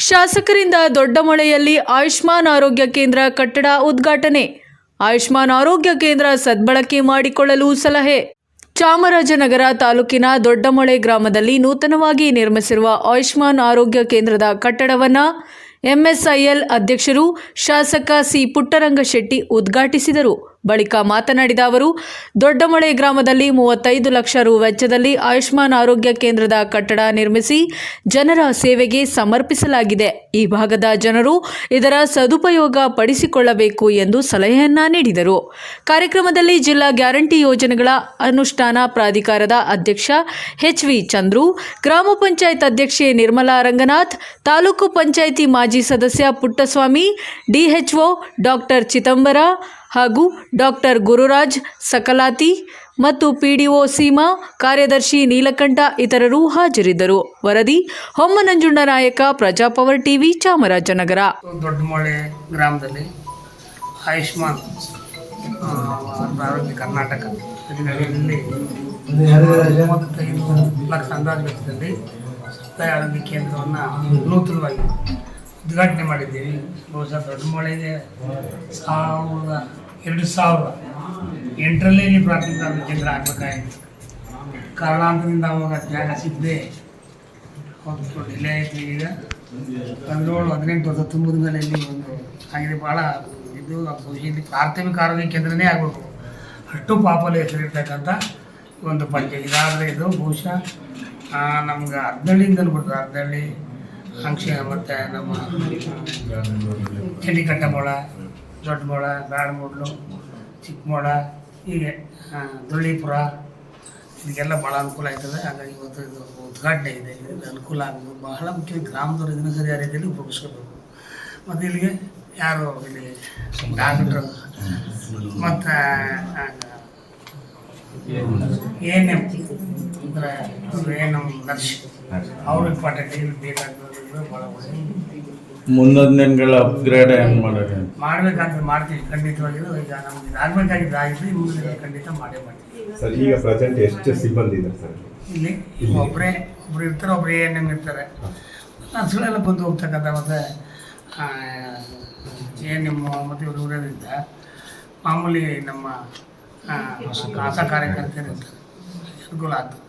ಶಾಸಕರಿಂದ ದೊಡ್ಡಮೊಳೆಯಲ್ಲಿ ಆಯುಷ್ಮಾನ್ ಆರೋಗ್ಯ ಕೇಂದ್ರ ಕಟ್ಟಡ ಉದ್ಘಾಟನೆ. ಆಯುಷ್ಮಾನ್ ಆರೋಗ್ಯ ಕೇಂದ್ರ ಸದ್ಬಳಕೆ ಮಾಡಿಕೊಳ್ಳಲು ಸಲಹೆ. ಚಾಮರಾಜನಗರ ತಾಲೂಕಿನ ದೊಡ್ಡಮೊಳೆ ಗ್ರಾಮದಲ್ಲಿ ನೂತನವಾಗಿ ನಿರ್ಮಿಸಿರುವ ಆಯುಷ್ಮಾನ್ ಆರೋಗ್ಯ ಕೇಂದ್ರದ ಕಟ್ಟಡವನ್ನು ಎಂಎಸ್ಐಎಲ್ ಅಧ್ಯಕ್ಷರು ಶಾಸಕ ಸಿ ಪುಟ್ಟರಂಗಶೆಟ್ಟಿ ಉದ್ಘಾಟಿಸಿದರು. ಬಳಿಕ ಮಾತನಾಡಿದ ಅವರು, ದೊಡ್ಡಮಳೆ ಗ್ರಾಮದಲ್ಲಿ ಮೂವತ್ತೈದು ಲಕ್ಷ ರು ವೆಚ್ಚದಲ್ಲಿ ಆಯುಷ್ಮಾನ್ ಆರೋಗ್ಯ ಕೇಂದ್ರದ ಕಟ್ಟಡ ನಿರ್ಮಿಸಿ ಜನರ ಸೇವೆಗೆ ಸಮರ್ಪಿಸಲಾಗಿದೆ. ಈ ಭಾಗದ ಜನರು ಇದರ ಸದುಪಯೋಗ ಪಡಿಸಿಕೊಳ್ಳಬೇಕು ಎಂದು ಸಲಹೆಯನ್ನ ನೀಡಿದರು. ಕಾರ್ಯಕ್ರಮದಲ್ಲಿ ಜಿಲ್ಲಾ ಗ್ಯಾರಂಟಿ ಯೋಜನೆಗಳ ಅನುಷ್ಠಾನ ಪ್ರಾಧಿಕಾರದ ಅಧ್ಯಕ್ಷ ಎಚ್ ವಿ ಚಂದ್ರು, ಗ್ರಾಮ ಪಂಚಾಯತ್ ಅಧ್ಯಕ್ಷೆ ನಿರ್ಮಲಾ ರಂಗನಾಥ್, ತಾಲೂಕು ಪಂಚಾಯಿತಿ ಮಾಜಿ ಸದಸ್ಯ ಪುಟ್ಟಸ್ವಾಮಿ ಡಿಎಚ್ಒ ಡಾಕ್ಟರ್ ಚಿದಂಬರ ಹಾಗೂ ಡಾಕ್ಟರ್ ಗುರುರಾಜ್ ಸಕಲಾತಿ ಮತ್ತು ಪಿಡಿಒ ಸೀಮಾ, ಕಾರ್ಯದರ್ಶಿ ನೀಲಕಂಠ ಇತರರು ಹಾಜರಿದ್ದರು. ವರದಿ, ಹೊಮ್ಮನಂಜುಂಡ ನಾಯಕ ಪ್ರಜಾಪವರ್ ಟಿವಿ, ಚಾಮರಾಜನಗರ. ದೊಡ್ಡಮೊಳೆ ಗ್ರಾಮದಲ್ಲಿ ಆಯುಷ್ಮಾನ್ ಆರೋಗ್ಯ ಕರ್ನಾಟಕ. ಲಕ್ಷ ಅಂದಾಜು ವೆಚ್ಚದಲ್ಲಿ ಆರೋಗ್ಯ ಕೇಂದ್ರವನ್ನು ನೂತನವಾಗಿ ಉದ್ಘಾಟನೆ ಮಾಡಿದ್ದೀವಿ. ಬಹುಶಃ ದೊಡ್ಡ ಮಳೆಗೆ ಸಾವಿರದ, ಎರಡು ಸಾವಿರ, ಎಂಟರಲ್ಲಿ ಇಲ್ಲಿ ಪ್ರಾಥಮಿಕ ಆರೋಗ್ಯ ಕೇಂದ್ರ ಆಗಬೇಕಾಯಿತು ಕಾರಣಾಂತರದಿಂದ ಅವಾಗ ಜಾಗ ಸಿಗದೆ ಹೊತ್ತು ಡಿಲೇ ಆಯಿತು ಈಗ. ಹದಿನೇಳು ಹದಿನೆಂಟು ವರ್ಷ ತುಂಬಿದ ಮೇಲೆ ಇಲ್ಲಿ ಒಂದು ಆಗಿದೆ. ಭಾಳ ಇದು ಇಲ್ಲಿ ಪ್ರಾಥಮಿಕ ಆರೋಗ್ಯ ಕೇಂದ್ರನೇ ಆಗಬೇಕು. ಅಷ್ಟು ಪಾಪಲ್ಲಿ ಹೆಸರಿರ್ತಕ್ಕಂಥ ಒಂದು ಪಂಚಾಯತ್ ಇದಾದರೆ ಇದು ಬಹುಶಃ ನಮ್ಗೆ ಅರ್ಧಳ್ಳಿಯಿಂದ ಬಿಡ್ತಾರೆ ಅರ್ಧಳ್ಳಿ ಅಂಶ ಮತ್ತು ನಮ್ಮ ಚಂಡಿಕಟ್ಟ ಮೊಳ ದೊಡ್ಡ ಮೊಳ ಚಿಕ್ಕ ಮೋಳ ಹೀಗೆ ದುಳ್ಳಿಪುರ ದೊಳ್ಳಿಪುರ ಇದಕ್ಕೆಲ್ಲ ಭಾಳ ಅನುಕೂಲ ಆಯ್ತದೆ. ಹಾಗಾಗಿ ಇವತ್ತು ಇದು ಉದ್ಘಾಟನೆ ಇದೆ. ಇದರಿಂದ ಅನುಕೂಲ ಆಗೋದು ಬಹಳ ಮುಖ್ಯ ಗ್ರಾಮದವರು ಇದನ್ನು ಸರಿಯಾದ ರೀತಿಯಲ್ಲಿ ಉಪಯೋಗಿಸ್ಕೋಬೇಕು ಮತ್ತು ಇಲ್ಲಿಗೆ ಯಾರು ಇಲ್ಲಿ? ಡಾಕ್ಟ್ರು. ಮತ್ತು ಎನ್ ಎಂ ಅಂದರೆ ಎನ್ ಎಂ ನರ್ಸ್ ಅವರು ಇಂಪಾರ್ಟೆಂಟ್ ಇಲ್ಲಿ ಬೇಕಾಗಿರೋದ್ರಿಂದ ಭಾಳ ಒಳ್ಳೆಯ ಮುಂದೊಂದು ದಿನಗಳ ಅಪ್ಗ್ರೇಡ್ ಏನು ಮಾಡೋದು ಮಾಡಬೇಕಂತ ಮಾಡ್ತೀವಿ ಖಂಡಿತವಾಗಿ ಈಗ ನಮ್ಗೆ ಆಗಿ ಆಗಬೇಕಾಗಿದ್ದು ಆಗಿದೆ ಮುಂದಿನ ಖಂಡಿತ ಮಾಡೇ ಮಾಡ್ತೀವಿ. ಸರ್ ಈಗ ಪ್ರೆಸೆಂಟ್ ಎಷ್ಟು ಸಿಬ್ಬಂದಿ ಬಂದಿದೆ ಸರ್? ಇಲ್ಲಿ ಒಬ್ಬರೇ ಒಬ್ರು ಇರ್ತಾರೆ ಒಬ್ರು ಎ ಎನ್ ಎಂ ಇರ್ತಾರೆ. ನರ್ಸ್ಗಳೆಲ್ಲ ಬಂದು ಹೋಗ್ತಕ್ಕಂಥ ಮತ್ತು ಎ ಎನ್ ಎಂ ಮತ್ತು ಇವರು ಇರೋದ್ರಿಂದ ಮಾಮೂಲಿ ನಮ್ಮ ಆಶಾ ಕಾರ್ಯಕರ್ತರು ಅನುಕೂಲ ಆಗ್ತದೆ.